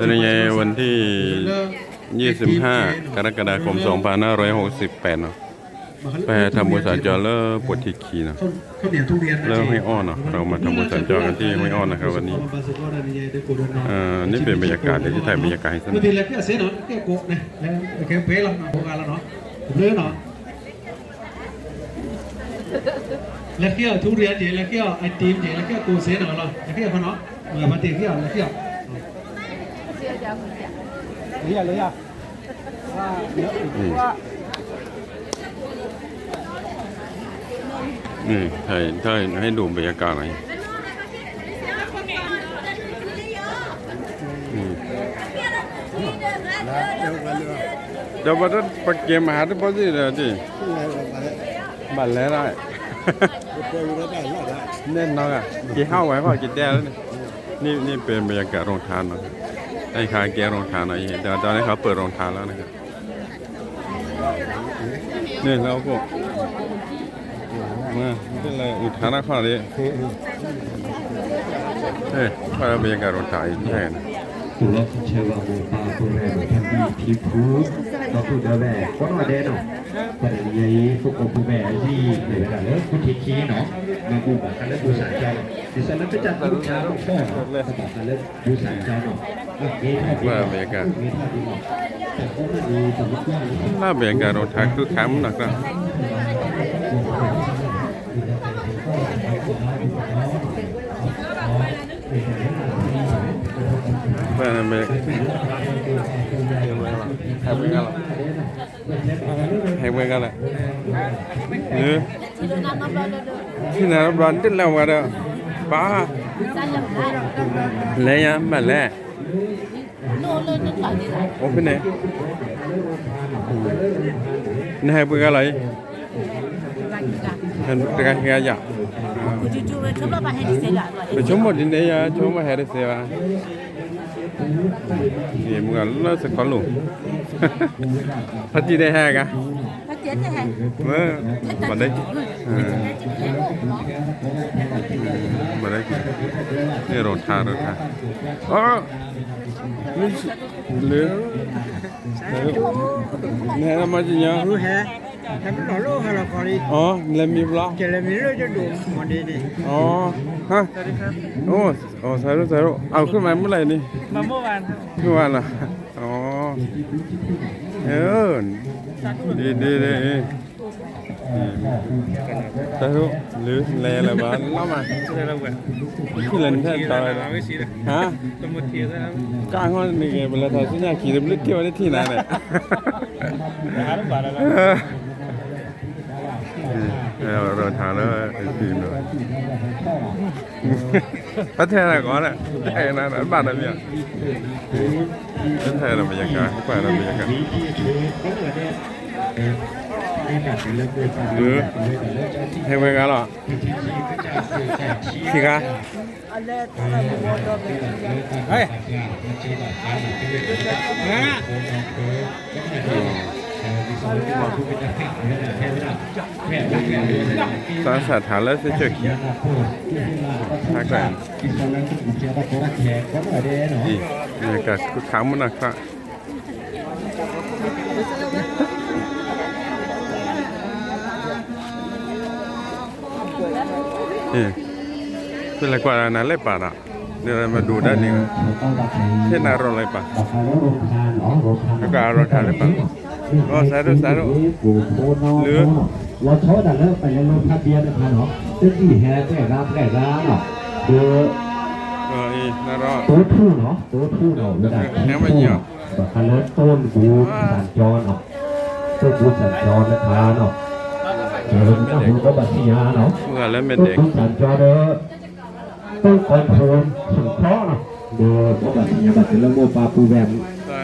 เป็นยังไงวันที่ 25 กรกฎาคม 2568 เนาะไปทำบุญสัญจรเลิกปวดที่ขีเนาะข้าวข้าวเหนียวทุเรียนนะเลิกห้วยอ้อนเนาะเรามาทำบุญสัญจรกันที่ห้วยอ้อนนะครับวันนี้เอ่อนี่เป็นบรรยากาศเดี๋ยวจะถ่ายบรรยากาศให้สไม่นุกเป็นไรเพื่อเสียหน่อยเพื่อโกะนะแล้วแค่เป๊ะเราโครงการแล้วเนาะเลื่อนเนาะแล้วเที่ยวทุเรียนเจ๋แล้วเที่ยวไอติมเจ๋แล้วเที่ยวกูเสียหน่อยเหรอแล้วเที่ยวพะเนาะเออมาตีเที่ยวแล้วเที่ยว lý à lý à อืมนี่ถ่ายถ่ายให้ดูบรรยากาศหน่อยอืม เดี๋ยววันนั้นไปเกมมหาที่พ่อที่เดี๋ยวที่บัตรแล้วได้แน่นอนอะกี่ห้าไว้พ่อกี่แต้แล้วนี่นี่นี่เป็นบรรยากาศโรงทานเนาะไอ้คาแกโรงทานหน่อยเดี๋ยวตอนนี้เขาเปิดโรงทานแล้วนะครับเนี่เราพวกมาไม่เป็นไรอุทานะข้อนี้เฮ้ยพาบรรยากาศโรงทานอีกแค่นะสุรสเชวาโมปาปุเรนทันดีทีพูก็พูดเดอแบกก็นอเดนเนาะประเด็นนี้พวกกูแบที่ในเวลาเลิกคุณทีคีเนาะมาบูบบกันเลิกบูสานเจ้าดิฉันนั้นไปจัดลูกชาลูกพ่อเนาะก็บอกกันเลิกบูสานเจ้าเนาะ มีท่าดีมีท่าดีเนาะแต่ก็ไม่ดีสำหรับว่าน่าบรรยากาศโรงทานคือค้ำนะครับเพื่อนไปให้เพื่อนกันหรอให้เพื่อนกันแหละเออที่ไหนร้อนติ้นแล้วมาเด้อป้าเลยอะมาแล้ว โอ้เป็นไงนี่ให้เพื่อนกันอะไรเห็นเป็นไงอยาก Pero cuma di ni ya, cuma hari sewa. Ni muka lu sekolah. Pasti deh ya kan? Nah, mana? Mana? Ni orang เหลือไหนละไม่จีงเยอะแต่ ले ना मत जा रू है हम लो हेलो कॉली ओ ले मी ब्लॉक के รู้จะดูมันดีดีอ๋อฮะโอ้โอ้สายรู้สายรู้เอาขึ้นมาเมื่อไหร่นี่มาเมื่อวานเมื่อวานอะอ๋อเออดีดีดี ทานแล้วไอ้ทีมเลยพัฒนาก่อนอะไอ้นั่นอันบ้านอะไรเนี่ยพัฒนาบรรยากาศไปแล้วบรรยากาศ หรือให้เวกันหรอสิคะเฮ้ยสาสาฐานแล้วจะเจอขี้ทักแรงดีบรรยากาศคือค้ำมันนะครับ นี่เป็นอะไรกว่านั้นเลยป่ะน่ะเดี๋ยวเรามาดูด้านนี้เช่นอารมณ์อะไรป่ะแล้วก็อารมณ์ทานเลยป่ะก็สาธุสาธุหรือเราโชว์แต่เลิกไปในรถทะเบียนนะคะเนาะซึ่งที่แฮแก่ร้านแก่ร้านเนาะคือเอออีน่ารอดโต๊ะทู่เนาะโต๊ะทู่เนาะเวลาที่ทู่แบบคันรถต้นบูสัญจรเนาะต้นบูสัญจรนะคะเนาะ เออน้ำบูก็บัตยาเนาะเมื่อแล้วเป็นต้นเด็กบูสัญจรเด้อต้นคอนโทรลสังเคราะห์เนาะเด้อก็บัตรยาบัตรลโมปาปูแวม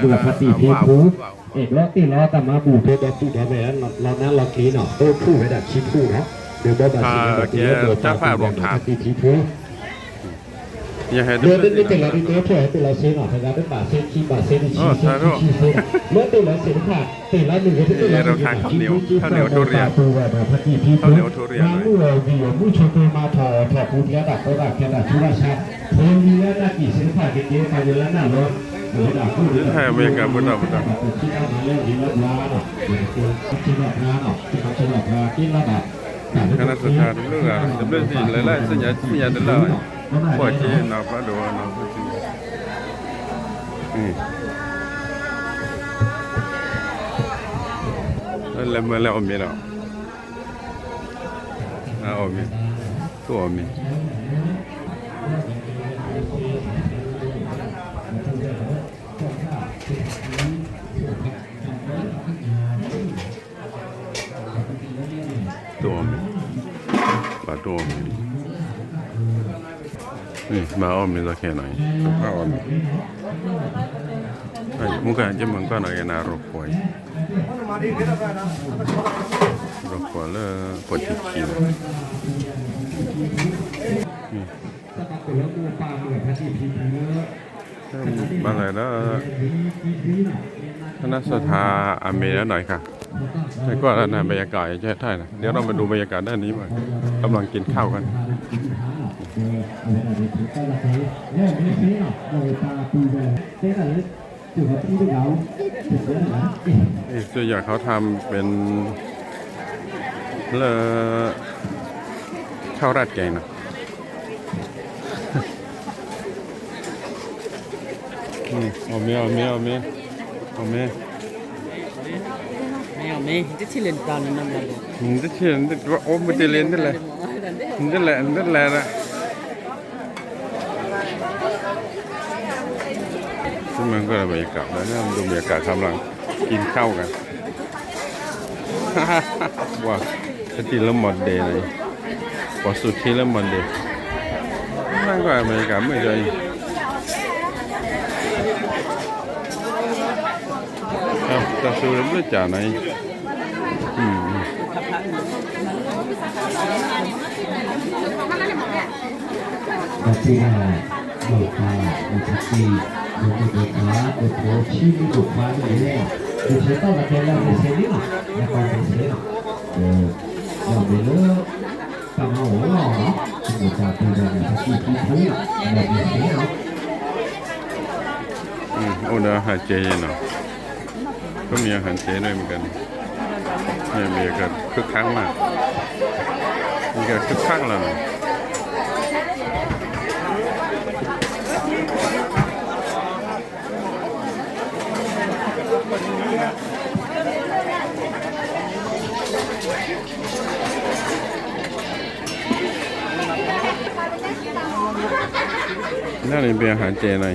บุรพติพีภูเอกล้อตีล้อตามาบูเทดตูดาแวนเรานั้นเราคีเนาะโต้ทู่ไว้ดักชิพูเนาะเดี๋ยวบ่บัตยาบัตรละโมปาปูแวมบุรพติพีภู อย่าให้ดู Nếu đến cái là đi tới trẻ thì là sẽ ở thành ra đến bà sẽ chi bà sẽ đi chi Ờ, sẽ sao chi đâu? chi sẽ Nếu tôi là sẽ phạt thì là mình cái thứ Ê, đâu thang khẩu liều, khẩu liều thu riêng. Khẩu liều thu riêng rồi. người vì ở mũi cho tôi mà thò thò phú thế đặt tôi đặt cái đặt chú là sao thôi như là chỉ sẽ phạt cái kia phải như là nào luôn Đấy là cứ Đến hai mươi cả bữa nào bữa nào. Chỉ là nó lên thì nó ra đó Chỉ là ra đó Chỉ là chỉ là ra Chỉ là đặt คณะสถานเรื่องอะไรจะเป็นสิ่งหลายๆสิ่งอย่างสิ่งอย่างเดียวเลยพอที่เราก็ดูเราก็จริงอืมแล้วเมื่อแล้วมีแล้วอ่ามีตัวมีตัวมีบาตัวมี นี่บาอมีสักแค่ไหนข้าวมีไอ้มุกอันจะมันก็หน่อยนะรบกวนรบกวนแล้วปวดที่ขี้มาเลยนะคณะสถาอเมริกาหน่อยค่ะแล้วก็นะบรรยากาศใช่ใช่นะเดี๋ยวเรามาดูบรรยากาศด้านนี้มากำลังกินข้าวกัน เดี๋ตัวอย่างเขาทำเป็นเลข้าวราดแกงนะเอาเมียเอาเมียเอาเมียเอาเมียนการใน ഇത് ചില എന്താണ് നമ്മൾ ഇത് ചില ഓ മറ്റേ എന്തില്ലേ എന്തില്ലേ എന്തില്ലേ นะซึ่งมันก็บรรยากาศแล้วนะดูบรรยากาศกำลังกินข้าวกันว้าสติละหมดเดย์เลยพอสุดที่ละหมดเดย์นั่นก็บรรยากาศไม่ได้ครับจะสู้เรื่องจ่าไหนอืม Tapi là một là một cái gì một cái gì đó một cái chi một cái khóa như thế này thì sẽ có là cái là cái xe đi mà là còn cái xe nào rồi để nó tầm ổ lò đó thì người ta từ giờ là cái chi chi phí là cái xe nào อืมโอ้เดี๋ยวอาหารเจเน่าเรีนเป็นอาหารเจหน่อย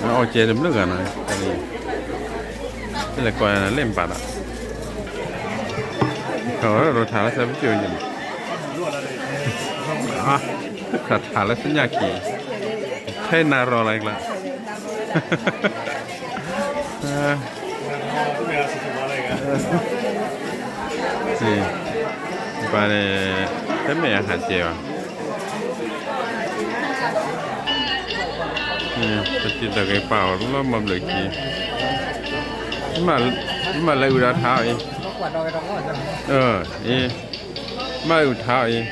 เอาเจดมเลือกหน่อยอันนี้เป็นอะก่อนเล่นปัดอะเขารถถาแล้วใช้ไม่เจอยังอะถถาแล้วสัญญาขี่แค่นารออะไรกันนี่ไปเลย sinh nhà kỳ Thế nào rồi lại là À Sì Bà này Thế mẹ hạt chè à นี่ปกินแต่ไก่เปล่าแล้วมันเหลือกี่มามาเลยอุดาท้าเองเออเอมาอุดท้าเอง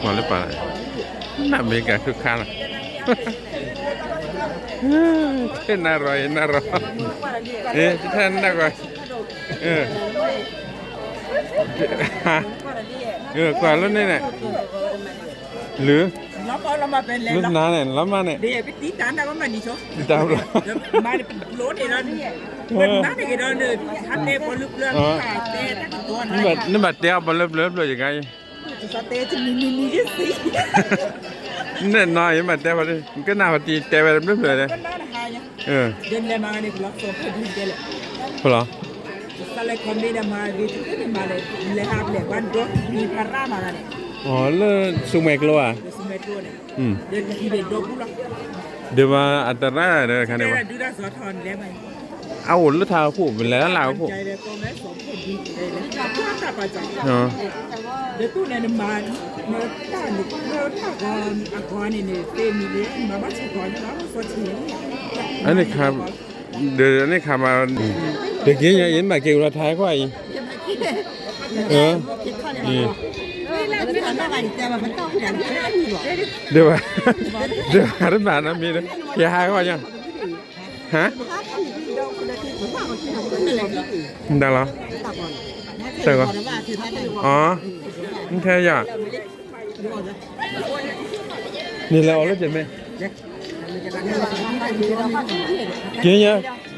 พอหรือเปล่าน่าเมกาคือคักอะเท่น่าอร่อยน่าอร่อยเอ๊ะท่านน่าอร่อยเออ เออกว่าแล้วนี่แหละหรือ nó có nó mà bên รุ่น lên น้าเนี่ยแล้วมาเนี่ย đi cái tí tán đâu có mà đi số ติดตามเรา mà lỗ thì nó bên nát thì cái đó nữa hắn đê có lực lượng Ờ. cả tê các cái tuần นี่แบบนี่แบบเตี้ยบอลเลิฟๆเลยยังไง sao tê thì mi mi mi chứ gì เนี่ยน้อยมาเตี้ยบอลมันก็น่าพอดีเตี้ยไปเลิฟๆเลย cái đó là hai nhá เออ đến đây mà này lót số phải đi đây lại พอเหรอ sao lại còn đi là mà vì chúng cái mà lại lại học lại quan đó đi phá ra mà này อ๋อเลิศซูเมกโลอะ rồi xem luôn này อื ม đến khi về đâu cũng lắm เดี๋ยวมาอัตราเด้อคัน đây นี้วะ là đưa ra gió thòn đấy mày เอาหรือทาคู่เป็นแล้วลาวคู่ใจเลยก็แม่สมคนดีเลยนะถ้าถ้าถ้าประจักษ์เนาะเดี๋ยวตู้ในน้ำมันเมื่อถ้าหนูเมื่อถ้าก่อนอาก่อนนี่เนี่ยเต็มเลยมาบ้านฉันก่อนนะมันสดชื่นอันนี้ครับเดี๋ยวอันนี้ครับมา เด็กยังยังยินมาเกี่ยวกับไทยก็ไอ้เออนี่ไม่ทำอะไรแต่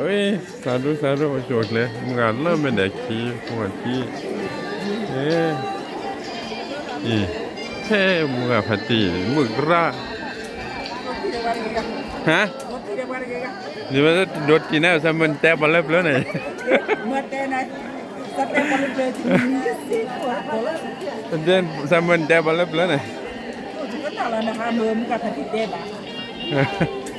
อใช่เหรออ๋อนี่แค่ยานี่เราเอาแล้วเจ็บไหมเกี่ยเนี่ยเกี่ยเนี่ยเกี่ยห้าไปก็ยังเกี่ยวท้ายแล้วเนี่ยเออเดี๋ยวเขาทุกวันเราทำเป็นปกติเออแน่นอนอะถ้ามันไม่ถึงที่มันยังติดคนนั้นหรือเปล่าเออเกี่ยจุดไปโบ้ได้เจอเมื่อกี้อะไรยังนั่นหรอนี่มาบุระจะหรอเอ๊ะสาธุสาธุอยู่วันนู้นที่คำปะล่ะเออฮะนี่มาบุระเจเอ้ยสาธุสาธุโจทย์เลยมึงอะเริ่มเป็นเด็กขี้หัวขี้เอ๊ะอีเท่มึงอะพัดตีมึกระฮะนี่มันโดดกินแล้วซะมันแตะบอลเล็บแล้วนี่เมื่อแต่นั้นสเต็ปมันเป็นสิ่งที่สิ่งตัวตัวละมันเด่นซะมันแตะบอลเล็บแล้วนี่ก็ต่อแล้วนะคะมือมันก็ทันทีเด็ดอะมันแตะเอาเลยเนี่ยเป็นแล้วก็สมาร์ทไงสัจจะเนี่ยวันเด็ดตัวตะขอบวันตัวมาแล้วก็มันก็จะรักษาได้แต่ชิโคนั่นเองได้สิซีโคอะเอ้วันเก่งไปชิมอร์ว่าเด็ดภาษีสิเด็ดดูดิของโกนเต็มอ๋อได้แล้วสิริโพธามาก็ยันชิโคตุ่มอันเดียวมันมีเพลอเหรอเขา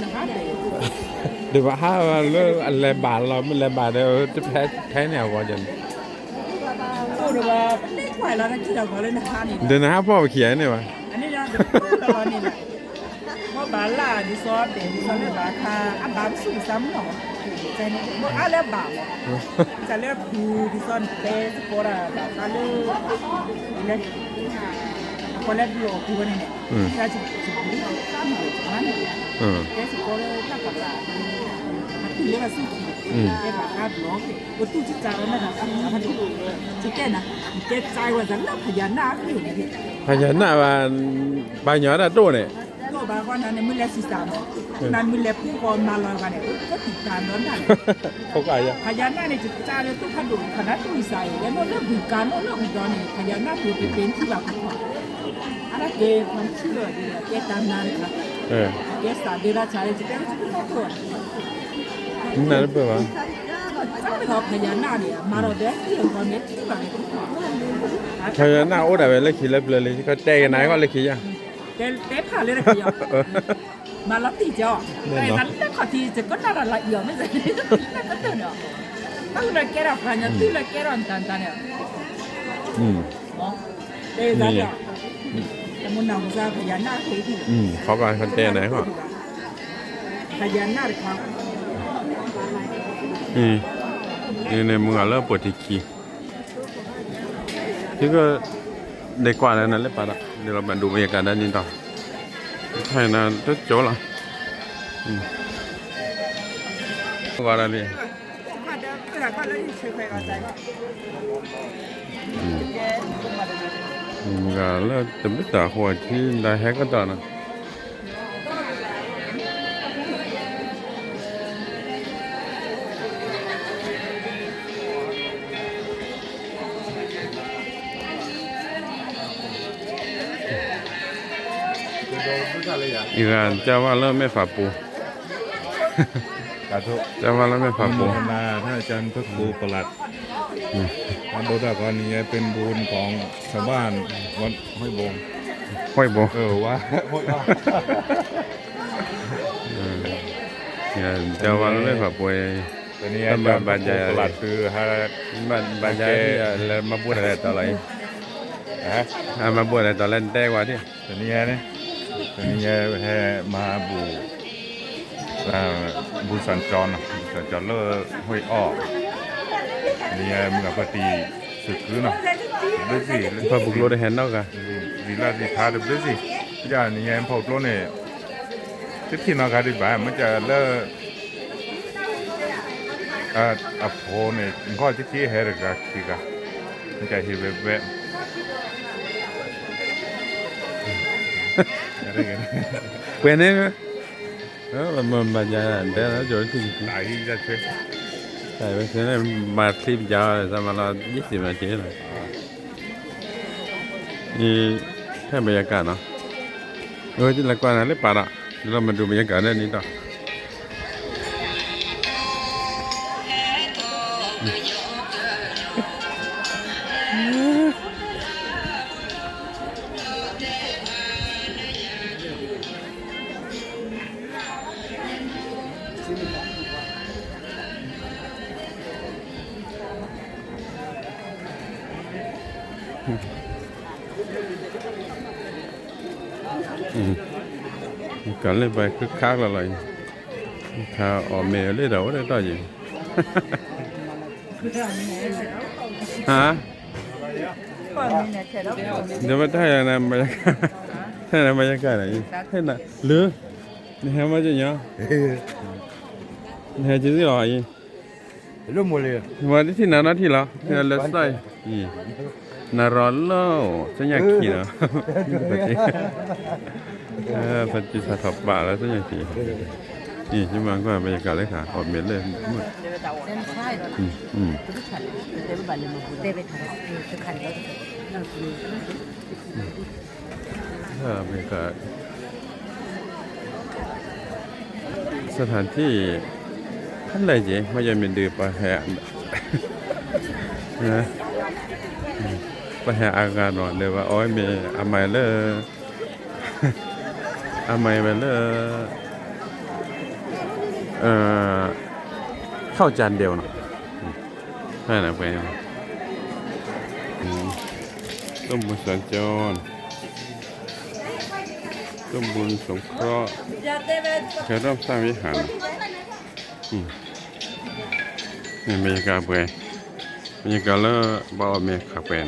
เด็กเดี๋ยวว่าถ้าเรื่องอะไรบาทเรามันอะไรบาทเดี๋ยวจะแพ้แพ้แนวกว่าจันโอ้เดี๋ยวว่าเด็กไหวแล้วนะที่เราก็เล่นนะคะนี่เดี๋ยวนะพ่อเขียนเนี่ยวะอันนี้นะตอนนี้แหละว่าบาล่าดิซอสเดดิซอสเรียกบาคาอันบาสูซ้ำหนอใจนี่ว่าอะไรบาจะเรียกคูดิซอนเตสโคราบาคาลูนี่คนแรกดูคูนี่เนี่ยจะจะจะดูซ้ำอยู่มัน เออเตสโคราถ้ากับลามันเรียกว่าสุกี้เรียกบาคาบล็อกว่าตู้จิตใจมันนะครับมันดูจิตแก่นะเจ็บใจว่าจะรับพยานาคอยู่นี่พญานาคว่าบางอย่างน่ะโตเนี่ยก็บางวันนั้นมือเล็กสิสามนั้นมือเล็กผู้กองมาลอยกันเนี่ยก็ติดตามน้องทันเขาก็อาจจะพญานาคเนี่ยจะจ้าเลยต้องขัดดูขนาดตัวใส่แล้วนั่นเรื่องของการเรื่องของตอนนี้พญานาคตัวเป็นที่แบบอะไรเกมันชื่อเลยเกตามนั้นครับ เออเกสาเดราชาเลยจะเป็นที่นอกตัวนี่น่าจะเป็นว่าจ้าเขาพญานาคเนี่ยมาเราเด็กที่เราเนี่ยที่แบบพญานาคโอ้แต่เวลาขี่เล็บเลยเขาแตกันไหนก็เลยขี่ยังเต้เต้ผ่านเลยนะพี่ยอมารับตีจ้าแต่นั้นแต่ขอทีจะ ก็น่าละเอียดไม่ใช่น่าก็เตือนเนาะตั้งแต่แกรับพันยังตื้อเลยแกรับตันตันเนี่ยอืมเนาะเต้จ้าเนี่ยแต่มันนำซาพญานาคที่ที่อืมเขาก็เขาแตไหนก็พญานาคครับอืมนี่ในมือเริ่มปวดที่ขี้ที่ก็เด็กกว่าแล้วนั่นเลยป่ะละเดี๋ยวเรามาดูบรรยากาศด้านนี้ต่อใช่นะจะโจ้ละอืมว่าอะไรเนี่ยค่ะเดี๋ยวเดี๋ยวก็เลยช่วยใครเอาใจก็อืม แกมาดูอืมก็เริ่มจะไม่ต่อหัวที่ได้แฮกก็ต่อนะอีกอันเจ้าว่าเริ่มไม่ฝาปูสาธุเจ้าว่าเริ่มไม่ฝาโมปูทนาท่านอาจารย์พระครูประหลัดอืม วันโบราณกรณีเป็นบุญของชาวบ้านวัดห้วยบงห้อยโบเออว่าห้วยว่าเออเนี่ยเจ้าว่าเริ่มไม่ฝาปูตอนนี้อาจารย์พระครูประหลัดคือฮะบันบันยายที่แล้วมาพูดอะไรต่ออะไรฮะอ่ามาพูดอะไรต่อเล่นแต้กว่าที่ตอนนี้เนี่ยตอนนี้แห่มาบูอ่าบูสัญจรนะบูสัญจรเลอห้วยอ้อ ตอนนี้มึงกับปฏิสึกหรือเนาะเบสิพอบุกโลได้เห็นเนาะกะวีลาที่ทาเดเบสิอย่านี่ยังพอโลเนี่ยที่ที่นอกาดิบามันจะเลอะอ่าอะโพเนี่ยก็ที่ที่เฮรกะคีกะมันจะฮิเวเวอะไรกัน Quen đấy hả? Đó là mà mà nhà để nó rồi thì ตาย 哎，我现在买睡不着，怎么了？一起买去了。你看没有干呢？我这来管了，你把了，你怎么就没有干呢？你到。Cả đây đi đó cả lên bài cứ khác là lại thà ở mẹ lấy đầu đấy đó gì hả ก่อนนี่เนี่ยแค่เราก่อนนี่เดี๋ยวมาได้ยังไงบรรยากาศได้นะบ รรยากาศไหนให้น่ะหรือนี่เห็นว่าจะยังนี่เห็นจะสิหรออี Lu mulai. วันที่ไหนนะที่เราที่เราเลสไตอีนารอนโลสัญญาขี่เนาะปฏิเออปฏิสัทธบะแล้วสัญญาขี่นี่ที่มันก็บรรยากาศเลยค่ะออกเม็ดเลยมืดอืมอืมถ้าบรรยากาศสถานที่ท่านใดเจ๊ไม่ยังเป็นดือปะแหะนะอื มปแหะอากาศหน่อนเลยว่าอ้ยมีอาไมเลออาไมไปเลอเอ่อเข้าจานเดียวเนาะอืมนั่นนะไปเนาะอืมต้มบุญสัญจรต้มบุญสงเคราะห์จะเริ่มสร้างวิหารมนี่บรรยากาศเปื่อยบรรยากาศแล้วบ่าวเมียขับเป็น